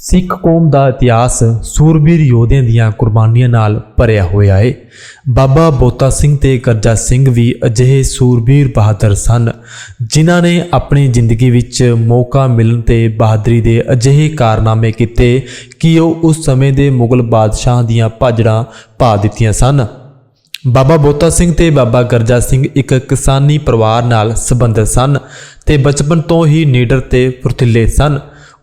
ਸਿੱਖ ਕੌਮ ਦਾ ਇਤਿਹਾਸ ਸੂਰਬੀਰ ਯੋਧਿਆਂ ਦੀਆਂ ਕੁਰਬਾਨੀਆਂ ਨਾਲ ਭਰਿਆ ਹੋਇਆ ਹੈ ਬਾਬਾ ਬੋਤਾ ਸਿੰਘ ਤੇ ਕਰਜਾ ਸਿੰਘ ਵੀ ਅਜਿਹੇ ਸੂਰਬੀਰ ਬਹਾਦਰ ਸਨ, ਜਿਨ੍ਹਾਂ ਨੇ ਆਪਣੀ ਜ਼ਿੰਦਗੀ ਵਿੱਚ ਮੌਕਾ ਮਿਲਣ ਤੇ ਬਹਾਦਰੀ ਦੇ ਅਜਿਹੇ ਕਾਰਨਾਮੇ ਕੀਤੇ ਕਿ ਉਹ ਉਸ ਸਮੇਂ ਦੇ ਮੁਗਲ ਬਾਦਸ਼ਾਹ ਦੀਆਂ ਭਾਜੜਾਂ ਪਾ ਦਿੱਤੀਆਂ ਸਨ। ਬਾਬਾ ਬੋਤਾ ਸਿੰਘ ਤੇ ਬਾਬਾ ਗਰਜਾ ਸਿੰਘ ਇੱਕ ਕਿਸਾਨੀ ਪਰਿਵਾਰ ਨਾਲ ਸੰਬੰਧਿਤ ਸਨ ਤੇ ਬਚਪਨ ਤੋਂ ਹੀ ਨੀਡਰ ਤੇ ਫੁਰਤੀਲੇ ਸਨ।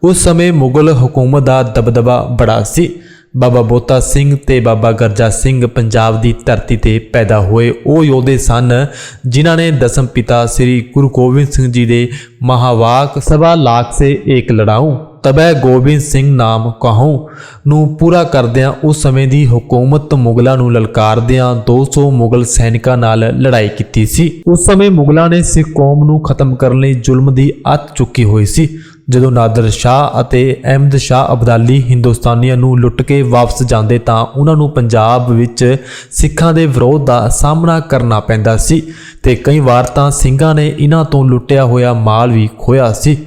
ਉਸ ਸਮੇਂ ਮੁਗਲ ਹਕੂਮਤ ਦਾ ਦਬਦਬਾ ਬੜਾ ਸੀ ਬਾਬਾ ਬੋਤਾ ਸਿੰਘ ਤੇ ਬਾਬਾ ਗਰਜਾ ਸਿੰਘ ਪੰਜਾਬ ਦੀ ਧਰਤੀ ਤੇ ਪੈਦਾ ਹੋਏ ਉਹ ਯੋਧੇ ਸਨ ਜਿਨ੍ਹਾਂ ਨੇ ਦਸਮ ਪਿਤਾ ਸ੍ਰੀ ਗੁਰੂ ਗੋਬਿੰਦ ਸਿੰਘ ਜੀ ਦੇ ਮਹਾਵਾਕ ਸਵਾ ਲਾਖ ਸੇ ਏਕ ਲੜਾਊ ਤਬੈ ਗੋਬਿੰਦ ਸਿੰਘ ਨਾਮ ਕਹੂੰ ਨੂੰ ਪੂਰਾ ਕਰਦਿਆਂ ਉਸ ਸਮੇਂ ਦੀ ਹਕੂਮਤ ਮੁਗਲਾਂ ਨੂੰ ਲਲਕਾਰਦਿਆਂ 200 ਮੁਗਲ ਸੈਨਿਕਾਂ ਨਾਲ ਲੜਾਈ ਕੀਤੀ ਸੀ ਉਸ ਸਮੇਂ ਮੁਗਲਾਂ ਨੇ ਸਿੱਖ ਕੌਮ ਨੂੰ ਖਤਮ ਕਰਨ ਲਈ ਜ਼ੁਲਮ ਦੀ ਅੱਤ ਚੁੱਕੀ ਹੋਈ ਸੀ ਜਦੋਂ ਨਾਦਰ ਸ਼ਾਹ ਅਤੇ ਅਹਿਮਦ ਸ਼ਾਹ ਅਬਦਾਲੀ ਹਿੰਦੁਸਤਾਨੀਆਂ ਨੂੰ ਲੁੱਟ ਕੇ ਵਾਪਸ ਜਾਂਦੇ ਤਾਂ ਉਹਨਾਂ ਨੂੰ ਪੰਜਾਬ ਵਿੱਚ ਸਿੱਖਾਂ ਦੇ ਵਿਰੋਧ ਦਾ ਸਾਹਮਣਾ ਕਰਨਾ ਪੈਂਦਾ ਸੀ ਤੇ ਕਈ ਵਾਰ ਤਾਂ ਸਿੰਘਾਂ ਨੇ ਇਹਨਾਂ ਤੋਂ ਲੁੱਟਿਆ ਹੋਇਆ ਮਾਲ ਵੀ ਖੋਇਆ ਸੀ।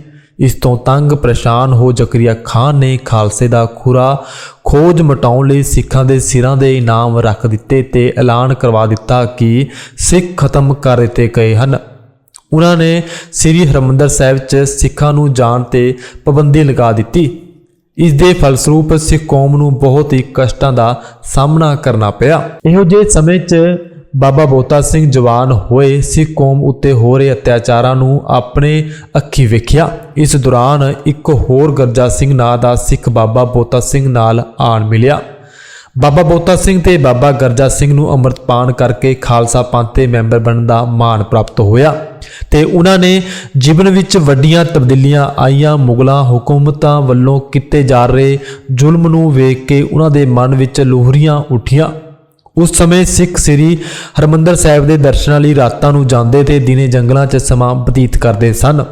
ਇਸ ਤੋਂ ਤੰਗ ਪਰੇਸ਼ਾਨ ਹੋ ਜ਼ਕਰੀਆ ਖਾਨ ਨੇ ਖਾਲਸੇ ਦਾ ਖੁਰਾ ਖੋਜ ਮਟਾਉਣ ਲਈ ਸਿੱਖਾਂ ਦੇ ਸਿਰਾਂ ਦੇ ਇਨਾਮ ਰੱਖ ਦਿੱਤੇ ਤੇ ਐਲਾਨ ਕਰਵਾ ਦਿੱਤਾ ਕਿ ਸਿੱਖ ਖਤਮ ਕਰ ਦਿੱਤੇ ਗਏ ਹਨ। ਉਹਨਾਂ ਨੇ ਸ੍ਰੀ ਹਰਮੰਦਰ ਸਾਹਿਬ 'ਚ ਸਿੱਖਾਂ ਨੂੰ ਜਾਣ ਤੇ ਪਾਬੰਦੀ ਲਗਾ ਦਿੱਤੀ। ਇਸ ਦੇ ਫਲਸਰੂਪ ਸਿੱਖ ਕੌਮ ਨੂੰ ਬਹੁਤ ਹੀ ਕਸ਼ਟਾਂ ਦਾ ਸਾਹਮਣਾ ਕਰਨਾ ਪਿਆ। ਇਹੋ ਜਿਹੇ ਸਮੇਂ 'ਚ ਬਾਬਾ ਬੋਤਾ ਸਿੰਘ ਜਵਾਨ ਹੋਏ ਸਿੱਖ ਕੌਮ ਉੱਤੇ ਹੋ ਰਹੇ ਅਤਿਆਚਾਰਾਂ ਨੂੰ ਆਪਣੇ ਅੱਖੀ ਵੇਖਿਆ। ਇਸ ਦੌਰਾਨ ਇੱਕ ਹੋਰ ਗਰਜਾ ਸਿੰਘ ਨਾਂ ਦਾ ਸਿੱਖ ਬਾਬਾ ਬੋਤਾ ਸਿੰਘ ਨਾਲ ਆਣ ਮਿਲਿਆ। ਬਾਬਾ ਬੋਤਾ ਸਿੰਘ ਤੇ ਬਾਬਾ ਗਰਜਾ ਸਿੰਘ ਨੂੰ ਅੰਮ੍ਰਿਤਪਾਨ ਕਰਕੇ ਖਾਲਸਾ ਪੰਥ ਦੇ ਮੈਂਬਰ ਬਣਨ ਦਾ ਮਾਣ ਪ੍ਰਾਪਤ ਹੋਇਆ ਤੇ ਉਹਨਾਂ ਨੇ ਜੀਵਨ ਵਿੱਚ ਵੱਡੀਆਂ ਤਬਦੀਲੀਆਂ ਆਈਆਂ, ਮੁਗਲਾਂ ਹਕੂਮਤਾਂ ਵੱਲੋਂ ਕੀਤੇ ਜਾ ਰਹੇ ਜ਼ੁਲਮ ਨੂੰ ਵੇਖ ਕੇ ਉਹਨਾਂ ਦੇ ਮਨ ਵਿੱਚ ਲੋਹਰੀਆਂ ਉੱਠੀਆਂ। ਉਸ ਸਮੇਂ ਸਿੱਖ ਸ੍ਰੀ ਹਰਮੰਦਰ ਸਾਹਿਬ ਦੇ ਦਰਸ਼ਨਾਂ ਲਈ ਰਾਤਾਂ ਨੂੰ ਜਾਂਦੇ ਤੇ ਦਿਨੇ ਜੰਗਲਾਂ 'ਚ ਸਮਾਂ ਬਤੀਤ ਕਰਦੇ ਸਨ।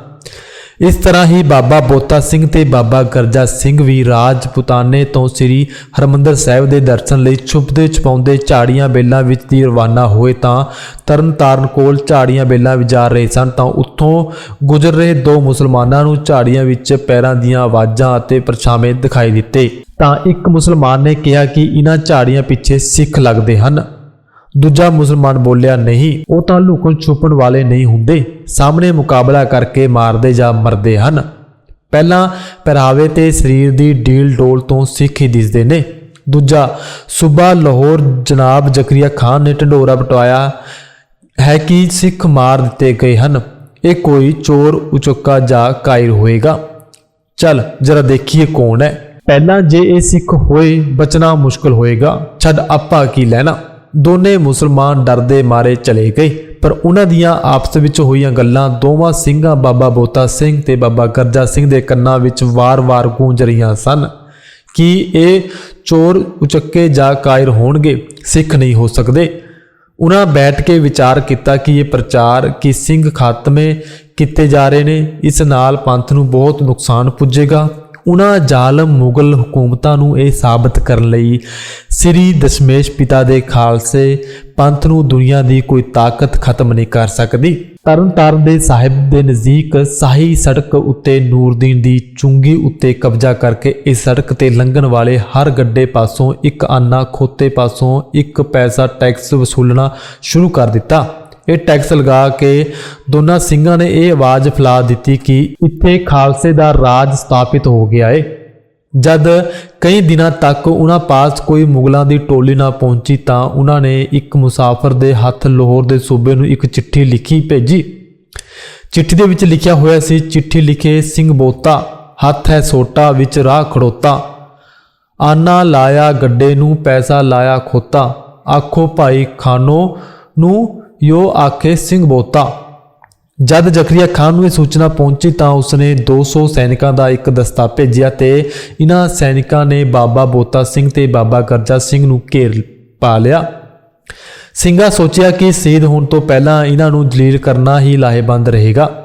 ਇਸ ਤਰ੍ਹਾਂ ਹੀ ਬਾਬਾ ਬੋਤਾ ਸਿੰਘ ਤੇ ਬਾਬਾ ਗਰਜਾ ਸਿੰਘ ਵੀ ਰਾਜਪੂਤਾਨੇ ਤੋਂ ਸ੍ਰੀ ਹਰਮੰਦਰ ਸਾਹਿਬ ਦੇ ਦਰਸ਼ਨ ਲਈ ਛੁਪਦੇ ਛਪਾਉਂਦੇ ਝਾੜੀਆਂ ਬੇਲਾਂ ਵਿੱਚ ਦੀ ਰਵਾਨਾ ਹੋਏ ਤਾਂ ਤਰਨਤਾਰਨ ਕੋਲ ਝਾੜੀਆਂ ਬੇਲਾਂ ਵਿਚਾਰ ਰਹੇ ਸਨ ਤਾਂ ਉੱਥੋਂ ਗੁਜ਼ਰ ਰਹੇ ਦੋ ਮੁਸਲਮਾਨਾਂ ਨੂੰ ਝਾੜੀਆਂ ਵਿੱਚ ਪੈਰਾਂ ਦੀਆਂ ਆਵਾਜ਼ਾਂ ਅਤੇ ਪਰਛਾਵੇਂ ਦਿਖਾਈ ਦਿੱਤੇ। ਤਾਂ ਇੱਕ ਮੁਸਲਮਾਨ ਨੇ ਕਿਹਾ ਕਿ ਇਹਨਾਂ ਝਾੜੀਆਂ ਪਿੱਛੇ ਸਿੱਖ ਲੱਗਦੇ ਹਨ। ਦੂਜਾ ਮੁਸਲਮਾਨ ਬੋਲਿਆ ਨਹੀਂ, ਉਹ ਤਾਂ ਲੁਕਣ ਛੁਪਣ ਵਾਲੇ ਨਹੀਂ ਹੁੰਦੇ, ਸਾਹਮਣੇ ਮੁਕਾਬਲਾ ਕਰਕੇ ਮਾਰਦੇ ਜਾਂ ਮਰਦੇ ਹਨ। ਪਹਿਲਾਂ ਪਹਿਰਾਵੇ ਤੇ ਸਰੀਰ ਦੀ ਡੀਲ ਡੋਲ ਤੋਂ ਸਿੱਖ ਹੀ ਦਿਸਦੇ ਨੇ। ਦੂਜਾ, ਸੂਬਾ ਲਾਹੌਰ ਜਨਾਬ ਜ਼ਕਰੀਆ ਖਾਨ ਨੇ ਢੰਡੋਰਾ ਬਟਵਾਇਆ ਹੈ ਕਿ ਸਿੱਖ ਮਾਰ ਦਿੱਤੇ ਗਏ ਹਨ। ਇਹ ਕੋਈ ਚੋਰ, ਉਚੁੱਕਾ ਜਾਂ ਕਾਇਰ ਹੋਏਗਾ। ਚੱਲ, ਜਰਾ ਦੇਖੀਏ ਕੌਣ ਹੈ। ਪਹਿਲਾਂ ਜੇ ਇਹ ਸਿੱਖ ਹੋਏ, ਬਚਣਾ ਮੁਸ਼ਕਲ ਹੋਏਗਾ। ਛੱਡ, ਆਪਾਂ ਕੀ ਲੈਣਾ? ਦੋਨੇ ਮੁਸਲਮਾਨ ਡਰਦੇ ਮਾਰੇ ਚਲੇ ਗਏ, ਪਰ ਉਹਨਾਂ ਦੀਆਂ ਆਪਸ ਵਿੱਚ ਹੋਈਆਂ ਗੱਲਾਂ ਦੋਵਾਂ ਸਿੰਘਾਂ ਬਾਬਾ ਬੋਤਾ ਸਿੰਘ ਤੇ ਬਾਬਾ ਗਰਜਾ ਸਿੰਘ ਦੇ ਕੰਨਾਂ ਵਿੱਚ ਵਾਰ-ਵਾਰ ਗੂੰਜ ਰਹੀਆਂ ਸਨ ਕਿ ਇਹ ਚੋਰ ਉਚੱਕੇ ਜਾਂ ਕਾਇਰ ਹੋਣਗੇ, ਸਿੱਖ ਨਹੀਂ ਹੋ ਸਕਦੇ। ਉਹਨਾਂ ਬੈਠ ਕੇ ਵਿਚਾਰ ਕੀਤਾ ਕਿ ਇਹ ਪ੍ਰਚਾਰ ਕਿ ਸਿੰਘ ਖਾਤਮੇ ਕੀਤੇ ਜਾ ਰਹੇ ਨੇ, ਇਸ ਨਾਲ ਪੰਥ ਨੂੰ ਬਹੁਤ ਨੁਕਸਾਨ ਪੁੱਜੇਗਾ। ਉਹਨਾਂ ਜ਼ਾਲਮ ਮੁਗਲ ਹਕੂਮਤਾਂ ਨੂੰ ਇਹ ਸਾਬਤ ਕਰਨ ਲਈ ਸ੍ਰੀ ਦਸ਼ਮੇਸ਼ ਪਿਤਾ ਦੇ ਖਾਲਸੇ ਪੰਥ ਨੂੰ ਦੁਨੀਆ ਦੀ ਕੋਈ ਤਾਕਤ ਖਤਮ ਨਹੀਂ ਕਰ ਸਕਦੀ। ਤਰਨਤਾਰਨ ਦੇ ਸਾਹਿਬ ਦੇ ਨਜ਼ਦੀਕ ਸਾਹੀ ਸੜਕ ਉੱਤੇ ਨੂਰਦੀਨ ਦੀ ਚੁੰਗੀ ਉੱਤੇ ਕਬਜ਼ਾ ਕਰਕੇ ਇਸ ਸੜਕ ਤੇ ਲੰਘਣ ਵਾਲੇ ਹਰ ਗੱਡੇ ਪਾਸੋਂ ਇੱਕ ਆਨਾ ਖੋਤੇ ਪਾਸੋਂ ਇੱਕ ਪੈਸਾ ਟੈਕਸ ਵਸੂਲਣਾ ਸ਼ੁਰੂ ਕਰ ਦਿੱਤਾ। ਇਹ ਟੈਕਸ ਲਗਾ ਕੇ ਦੋਨਾਂ ਸਿੰਘਾਂ ਨੇ ਇਹ ਆਵਾਜ਼ ਫੈਲਾ ਦਿੱਤੀ ਕਿ ਇੱਥੇ ਖਾਲਸੇ ਦਾ ਰਾਜ ਸਥਾਪਿਤ ਹੋ ਗਿਆ ਏ। ਜਦ ਕਈ ਦਿਨਾਂ ਤੱਕ ਉਹਨਾਂ ਪਾਸ ਕੋਈ ਮੁਗਲਾਂ ਦੀ ਟੋਲੀ ਨਾ ਪਹੁੰਚੀ ਤਾਂ ਉਹਨਾਂ ਨੇ ਇੱਕ ਮੁਸਾਫਰ ਦੇ ਹੱਥ ਲਾਹੌਰ ਦੇ ਸੂਬੇ ਨੂੰ ਇੱਕ ਚਿੱਠੀ ਲਿਖੀ ਭੇਜੀ। ਚਿੱਠੀ ਦੇ ਵਿੱਚ ਲਿਖਿਆ ਹੋਇਆ ਸੀ, ਚਿੱਠੀ ਲਿਖੇ ਸਿੰਘ ਬੋਤਾ, ਹੱਥ ਹੈ ਸੋਟਾ, ਵਿੱਚ ਰਾਹ ਖੜੋਤਾ। ਆਨਾ ਲਾਇਆ ਗੱਡੇ ਨੂੰ, ਪੈਸਾ ਲਾਇਆ ਖੋਤਾ। ਆਖੋ ਭਾਈ, ਖਾਨੋ ਨੂੰ ਯੋ ਆਖੇ, ਸਿੰਘ ਬੋਤਾ। ਜਦ ਜ਼ਕਰੀਆ ਖਾਨ ਨੂੰ ਇਹ ਸੂਚਨਾ ਪਹੁੰਚੀ ਤਾਂ ਉਸਨੇ 200 ਸੈਨਿਕਾਂ ਦਾ ਇੱਕ ਦਸਤਾ ਭੇਜਿਆ ਤੇ ਇਹਨਾਂ ਸੈਨਿਕਾਂ ਨੇ ਬਾਬਾ ਬੋਤਾ ਸਿੰਘ ਤੇ ਬਾਬਾ ਕਰਜਾ ਸਿੰਘ ਨੂੰ ਘੇਰ ਪਾ ਲਿਆ। ਸਿੰਘਾ ਸੋਚਿਆ ਕਿ ਸ਼ਹੀਦ ਹੋਣ ਤੋਂ ਪਹਿਲਾਂ ਇਹਨਾਂ ਨੂੰ ਜਲੀਲ ਕਰਨਾ ਹੀ ਲਾਹੇਬੰਦ ਰਹੇਗਾ।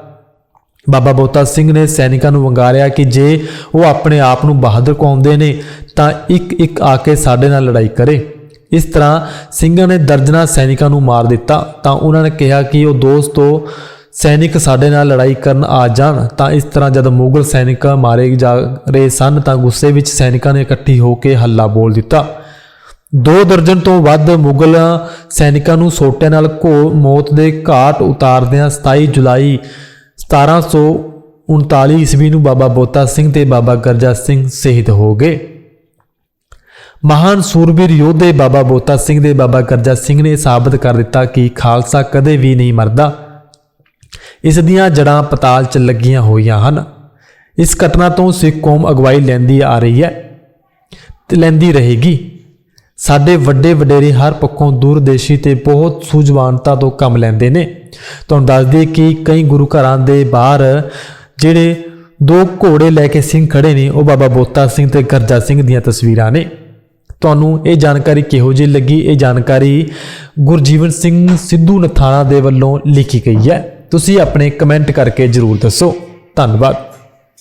ਬਾਬਾ ਬੋਤਾ ਸਿੰਘ ਨੇ ਸੈਨਿਕਾਂ ਨੂੰ ਵੰਗਾਰਿਆ ਕਿ ਜੇ ਉਹ ਆਪਣੇ ਆਪ ਨੂੰ ਬਹਾਦਰ ਕਹਾਉਂਦੇ ਨੇ ਤਾਂ ਇੱਕ ਇੱਕ ਆ ਕੇ ਸਾਡੇ ਨਾਲ ਲੜਾਈ ਕਰੇ। ਇਸ ਤਰ੍ਹਾਂ ਸਿੰਘਾਂ ਨੇ ਦਰਜਨਾ ਸੈਨਿਕਾਂ ਨੂੰ ਮਾਰ ਦਿੱਤਾ, ਤਾਂ ਉਹਨਾਂ ਨੇ ਕਿਹਾ ਕਿ ਉਹ ਦੋਸਤੋ ਸੈਨਿਕ ਸਾਡੇ ਨਾਲ ਲੜਾਈ ਕਰਨ ਆ ਜਾਣ, ਤਾਂ ਇਸ ਤਰ੍ਹਾਂ ਜਦ ਮੁਗਲ ਸੈਨਿਕ ਮਾਰੇ ਜਾ ਰਹੇ ਸਨ, ਤਾਂ ਗੁੱਸੇ ਵਿੱਚ ਸੈਨਿਕਾਂ ਨੇ ਇਕੱਠੀ ਹੋ ਕੇ ਹੱਲਾ ਬੋਲ ਦਿੱਤਾ। ਦੋ ਦਰਜਨ ਤੋਂ ਵੱਧ ਮੁਗਲ ਸੈਨਿਕਾਂ ਨੂੰ ਸੋਟਿਆਂ ਨਾਲ ਘੋ, ਮੌਤ ਦੇ ਘਾਟ ਉਤਾਰਦਿਆਂ 27 ਜੁਲਾਈ 1739 ਈਸਵੀ ਨੂੰ ਬਾਬਾ ਬੋਤਾ ਸਿੰਘ ਤੇ ਬਾਬਾ ਗਰਜਾ ਸਿੰਘ ਸ਼ਹੀਦ ਹੋ ਗਏ। ਮਹਾਨ ਸੂਰਬੀਰ ਯੋਧੇ ਬਾਬਾ ਬੋਤਾ ਸਿੰਘ ਦੇ ਬਾਬਾ ਗਰਜਾ ਸਿੰਘ ਨੇ ਸਾਬਤ ਕਰ ਦਿੱਤਾ ਕਿ ਖਾਲਸਾ ਕਦੇ ਵੀ ਨਹੀਂ ਮਰਦਾ। ਇਸ ਦੀਆਂ ਜੜਾਂ ਪਤਾਲ 'ਚ ਲੱਗੀਆਂ ਹੋਈਆਂ ਹਨ। ਇਸ ਘਟਨਾ ਤੋਂ ਸਿੱਖ ਕੌਮ ਅਗਵਾਈ ਲੈਂਦੀ ਆ ਰਹੀ ਹੈ ਤੇ ਲੈਂਦੀ ਰਹੇਗੀ। ਸਾਡੇ ਵੱਡੇ ਵਡੇਰੇ ਹਰ ਪੱਖੋਂ ਦੂਰਦੇਸ਼ੀ ਤੇ ਬਹੁਤ ਸੂਝਵਾਨਤਾ ਤੋਂ ਕੰਮ ਲੈਂਦੇ ਨੇ। ਤੁਹਾਨੂੰ ਦੱਸ ਦਈਏ ਕਿ ਕਈ ਗੁਰੂ ਘਰਾਂ ਦੇ ਬਾਹਰ ਜਿਹੜੇ ਦੋ ਘੋੜੇ ਲੈ ਕੇ ਸਿੰਘ ਖੜੇ ਨੇ, ਉਹ ਬਾਬਾ ਬੋਤਾ ਸਿੰਘ ਤੇ ਗਰਜਾ ਸਿੰਘ ਦੀਆਂ ਤਸਵੀਰਾਂ ਨੇ। ਤੁਹਾਨੂੰ ਇਹ ਜਾਣਕਾਰੀ ਕਿਹੋ ਜਿਹੀ ਲੱਗੀ? ਇਹ ਜਾਣਕਾਰੀ ਗੁਰਜੀਵਨ ਸਿੰਘ ਸਿੱਧੂ ਨਥਾਣਾ ਦੇ ਵੱਲੋਂ ਲਿਖੀ ਗਈ ਹੈ। ਤੁਸੀਂ ਆਪਣੇ ਕਮੈਂਟ ਕਰਕੇ ਜਰੂਰ ਦੱਸੋ। ਧੰਨਵਾਦ।